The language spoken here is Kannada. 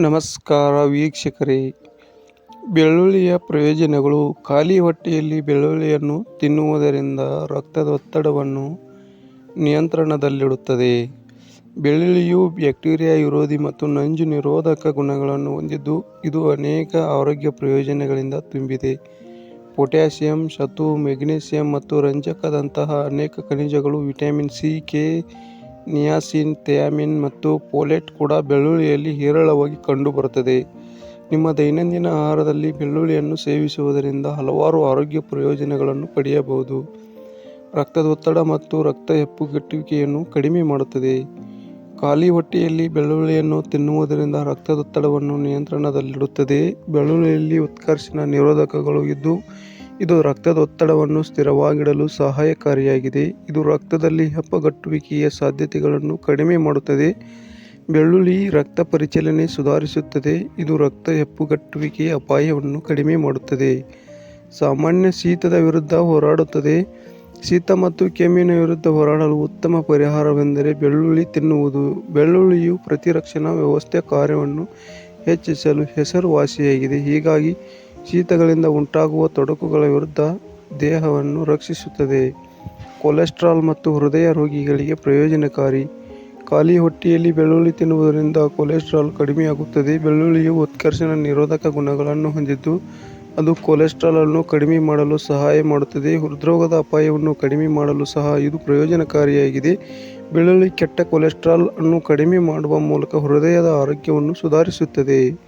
ನಮಸ್ಕಾರ ವೀಕ್ಷಕರೇ. ಬೆಳ್ಳುಳ್ಳಿಯ ಪ್ರಯೋಜನಗಳು ಖಾಲಿ ಹೊಟ್ಟೆಯಲ್ಲಿ ಬೆಳ್ಳುಳ್ಳಿಯನ್ನು ತಿನ್ನುವುದರಿಂದ ರಕ್ತದ ಒತ್ತಡವನ್ನು ನಿಯಂತ್ರಣದಲ್ಲಿಡುತ್ತದೆ. ಬೆಳ್ಳುಳ್ಳಿಯು ಬ್ಯಾಕ್ಟೀರಿಯಾ ವಿರೋಧಿ ಮತ್ತು ನಂಜು ನಿರೋಧಕ ಗುಣಗಳನ್ನು ಹೊಂದಿದ್ದು, ಇದು ಅನೇಕ ಆರೋಗ್ಯ ಪ್ರಯೋಜನಗಳಿಂದ ತುಂಬಿದೆ. ಪೊಟ್ಯಾಸಿಯಂ ಶತು ಮೆಗ್ನೀಸಿಯಂ ಮತ್ತು ರಂಜಕದಂತಹ ಅನೇಕ ಖನಿಜಗಳು vitamin C, K niacin, thiamine ಮತ್ತು ಫೋಲೇಟ್ ಕೂಡ ಬೆಳ್ಳುಳ್ಳಿಯಲ್ಲಿ ಹೇರಳವಾಗಿ ಕಂಡುಬರುತ್ತದೆ. ನಿಮ್ಮ ದೈನಂದಿನ ಆಹಾರದಲ್ಲಿ ಬೆಳ್ಳುಳ್ಳಿಯನ್ನು ಸೇವಿಸುವುದರಿಂದ ಹಲವಾರು ಆರೋಗ್ಯ ಪ್ರಯೋಜನಗಳನ್ನು ಪಡೆಯಬಹುದು. ರಕ್ತದೊತ್ತಡ ಮತ್ತು ರಕ್ತ ಹೆಪ್ಪುಗಟ್ಟುವಿಕೆಯನ್ನು ಕಡಿಮೆ ಮಾಡುತ್ತದೆ. ಖಾಲಿ ಹೊಟ್ಟೆಯಲ್ಲಿ ಬೆಳ್ಳುಳ್ಳಿಯನ್ನು ತಿನ್ನುವುದರಿಂದ ರಕ್ತದೊತ್ತಡವನ್ನು ನಿಯಂತ್ರಣದಲ್ಲಿಡುತ್ತದೆ. ಬೆಳ್ಳುಳ್ಳಿಯಲ್ಲಿ ಉತ್ಕರ್ಷಣ ನಿರೋಧಕಗಳು ಇದ್ದು ಇದು ರಕ್ತದ ಒತ್ತಡವನ್ನು ಸ್ಥಿರವಾಗಿಡಲು ಸಹಾಯಕಾರಿಯಾಗಿದೆ. ಇದು ರಕ್ತದಲ್ಲಿ ಹೆಪ್ಪಗಟ್ಟುವಿಕೆಯ ಸಾಧ್ಯತೆಗಳನ್ನು ಕಡಿಮೆ ಮಾಡುತ್ತದೆ. ಬೆಳ್ಳುಳ್ಳಿ ರಕ್ತ ಪರಿಚಲನೆ ಸುಧಾರಿಸುತ್ತದೆ. ಇದು ರಕ್ತ ಹೆಪ್ಪುಗಟ್ಟುವಿಕೆಯ ಅಪಾಯವನ್ನು ಕಡಿಮೆ ಮಾಡುತ್ತದೆ. ಸಾಮಾನ್ಯ ಶೀತದ ವಿರುದ್ಧ ಹೋರಾಡುತ್ತದೆ. ಶೀತ ಮತ್ತು ಕೆಮ್ಮಿನ ವಿರುದ್ಧ ಹೋರಾಡಲು ಉತ್ತಮ ಪರಿಹಾರವೆಂದರೆ ಬೆಳ್ಳುಳ್ಳಿ ತಿನ್ನುವುದು. ಬೆಳ್ಳುಳ್ಳಿಯು ಪ್ರತಿರಕ್ಷಣಾ ವ್ಯವಸ್ಥೆ ಕಾರ್ಯವನ್ನು ಹೆಚ್ಚಿಸಲು ಹೆಸರುವಾಸಿಯಾಗಿದೆ. ಹೀಗಾಗಿ ಶೀತಗಳಿಂದ ಉಂಟಾಗುವ ತೊಡಕುಗಳ ವಿರುದ್ಧ ದೇಹವನ್ನು ರಕ್ಷಿಸುತ್ತದೆ. ಕೊಲೆಸ್ಟ್ರಾಲ್ ಮತ್ತು ಹೃದಯ ರೋಗಿಗಳಿಗೆ ಪ್ರಯೋಜನಕಾರಿ. ಖಾಲಿ ಹೊಟ್ಟೆಯಲ್ಲಿ ಬೆಳ್ಳುಳ್ಳಿ ತಿನ್ನುವುದರಿಂದ ಕೊಲೆಸ್ಟ್ರಾಲ್ ಕಡಿಮೆಯಾಗುತ್ತದೆ. ಬೆಳ್ಳುಳ್ಳಿಯು ಉತ್ಕರ್ಷಣ ನಿರೋಧಕ ಗುಣಗಳನ್ನು ಹೊಂದಿದ್ದು, ಅದು ಕೊಲೆಸ್ಟ್ರಾಲ್ ಅನ್ನು ಕಡಿಮೆ ಮಾಡಲು ಸಹಾಯ ಮಾಡುತ್ತದೆ. ಹೃದ್ರೋಗದ ಅಪಾಯವನ್ನು ಕಡಿಮೆ ಮಾಡಲು ಸಹ ಇದು ಪ್ರಯೋಜನಕಾರಿಯಾಗಿದೆ. ಬೆಳ್ಳುಳ್ಳಿ ಕೆಟ್ಟ ಕೊಲೆಸ್ಟ್ರಾಲ್ ಅನ್ನು ಕಡಿಮೆ ಮಾಡುವ ಮೂಲಕ ಹೃದಯದ ಆರೋಗ್ಯವನ್ನು ಸುಧಾರಿಸುತ್ತದೆ.